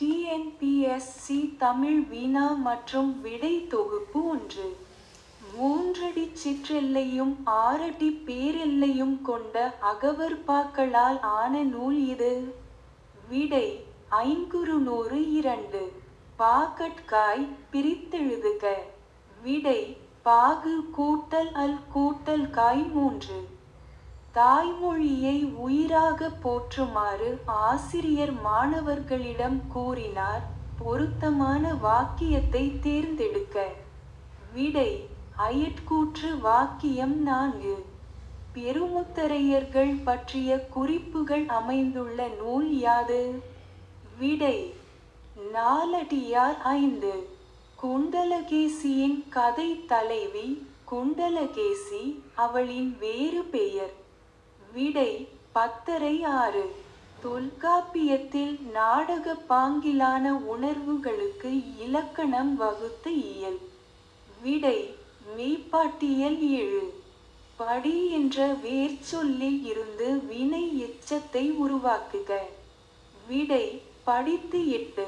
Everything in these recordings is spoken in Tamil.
டிஎன்பிஎஸ்சி தமிழ் வினா மற்றும் விடை தொகுப்பு ஒன்று. மூன்றடி சிற்றெல்லையும் ஆறடி பேரெல்லையும் கொண்ட அகவற்பாக்களால் ஆன நூல் இது. விடை ஐங்குறுநூறு இரண்டு. பாக்கட்காய் பிரித்தெழுதுக. விடை பாகு கூட்டல் அல் கூட்டல் காய் மூன்று. தாய்மொழியை உயிராக போற்றுமாறு ஆசிரியர் மாணவர்களிடம் கூறினார். பொருத்தமான வாக்கியத்தை தேர்ந்தெடுக்க. விடை அயற்கூற்று வாக்கியம் நான்கு. பெருமுத்தரையர்கள் பற்றிய குறிப்புகள் அமைந்துள்ள நூல் யாது? விடை நாலடியார் ஐந்து. குண்டலகேசியின் கதை தலைவி குண்டலகேசி அவளின் வேறு பெயர். விடை பத்தரை ஆறு. தொல்காப்பியத்தில் நாடக பாங்கிலான உணர்வுகளுக்கு இலக்கணம் வகுத்த இயல். விடை மெய்ப்பாட்டியல் ஏழு. படி என்ற வேர்ச்சொல்லில் இருந்து வினை எச்சத்தை உருவாக்குக. விடை படித்து எட்டு.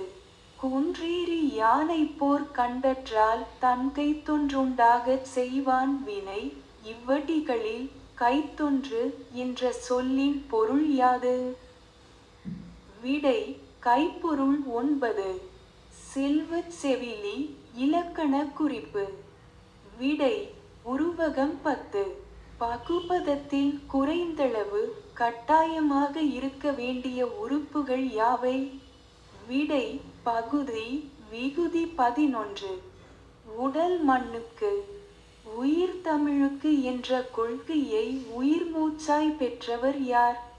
குன்றேறி யானை போர் கண்டற்றால் தன்கை தொன்றுண்டாகச் செய்வான் வினை இவ்வடிகளில் கைத்தொன்று என்ற சொல்லின் பொருள் யாது? விடை கைப்பொருள் ஒன்பது. செல்வச் செவிலி இலக்கண குறிப்பு. விடை உருவகம் பத்து. பகுபதத்தில் குறைந்தளவு கட்டாயமாக இருக்க வேண்டிய உறுப்புகள் யாவை? விடை பகுதி விகுதி பதினொன்று. உடல் மண்ணுக்கு உயிர் தமிழுக்கு என்ற கொள்கையை உயிர் மூச்சாய் பெற்றவர் யார்?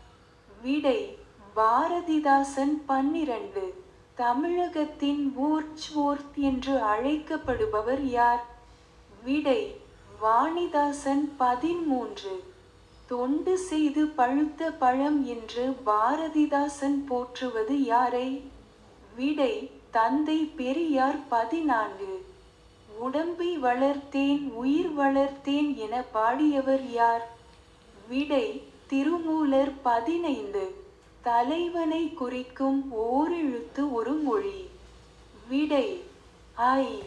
விடை பாரதிதாசன் பன்னிரண்டு. தமிழகத்தின் வூர்ச்வோர்த் என்று அழைக்கப்படுபவர் யார்? விடை வாணிதாசன் பதிமூன்று. தொண்டு செய்து பழுத்த பழம் என்று பாரதிதாசன் போற்றுவது யாரை? விடை தந்தை பெரியார் பதினான்கு. உடம்பை வளர்த்தேன் உயிர் வளர்த்தேன் என பாடியவர் யார்? விடை திருமூலர் பதினைந்து. தலைவனை குறிக்கும் ஓரெழுத்து ஒரு மொழி. விடை ஐ.